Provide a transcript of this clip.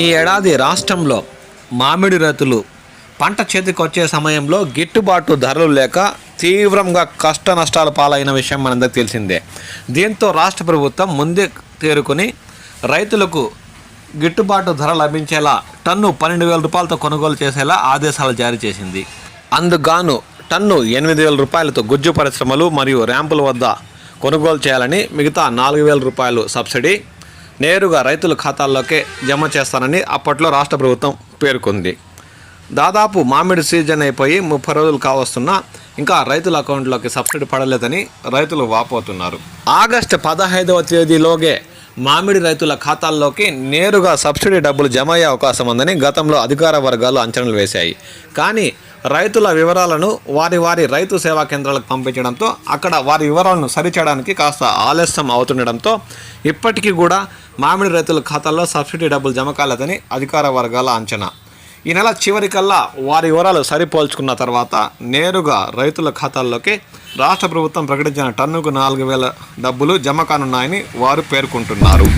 ఈ ఏడాది రాష్ట్రంలో మామిడి రైతులు పంట చేతికి వచ్చే సమయంలో గిట్టుబాటు ధరలు లేక తీవ్రంగా కష్ట నష్టాల పాలైన విషయం మనందరికి తెలిసిందే. దీంతో రాష్ట్ర ప్రభుత్వం ముందే తేరుకొని రైతులకు గిట్టుబాటు ధర లభించేలా టన్ను పన్నెండు వేల రూపాయలతో కొనుగోలు చేసేలా ఆదేశాలు జారీ చేసింది. అందుగాను టన్ను ఎనిమిది వేల రూపాయలతో గుజ్జు పరిశ్రమలు మరియు ర్యాంపుల వద్ద కొనుగోలు చేయాలని మిగతా నాలుగు వేల రూపాయలు సబ్సిడీ నేరుగా రైతుల ఖాతాల్లోకే జమ చేస్తానని అప్పట్లో రాష్ట్ర ప్రభుత్వం పేర్కొంది. దాదాపు మామిడి సీజన్ అయిపోయి ముప్పై రోజులు కావస్తున్నా ఇంకా రైతుల అకౌంట్లోకి సబ్సిడీ పడలేదని రైతులు వాపోతున్నారు. ఆగస్టు పదహైదవ తేదీలోగే మామిడి రైతుల ఖాతాల్లోకి నేరుగా సబ్సిడీ డబ్బులు జమ అయ్యే అవకాశం ఉందని గతంలో అధికార వర్గాలు అంచనాలు వేశాయి. కానీ రైతుల వివరాలను వారి వారి రైతు సేవా కేంద్రాలకు పంపించడంతో అక్కడ వారి వివరాలను సరిచేయడానికి కాస్త ఆలస్యం అవుతుండడంతో ఇప్పటికీ కూడా మామిడి రైతుల ఖాతాల్లో సబ్సిడీ డబ్బులు జమ కాలేదని అధికార వర్గాల అంచనా. ఈ నెల చివరికల్లా వారి వివరాలు సరిపోల్చుకున్న తర్వాత నేరుగా రైతుల ఖాతాల్లోకి రాష్ట్ర ప్రభుత్వం ప్రకటించిన టన్నుకు నాలుగు వేల డబ్బులు జమ కానున్నాయని వారు పేర్కొంటున్నారు.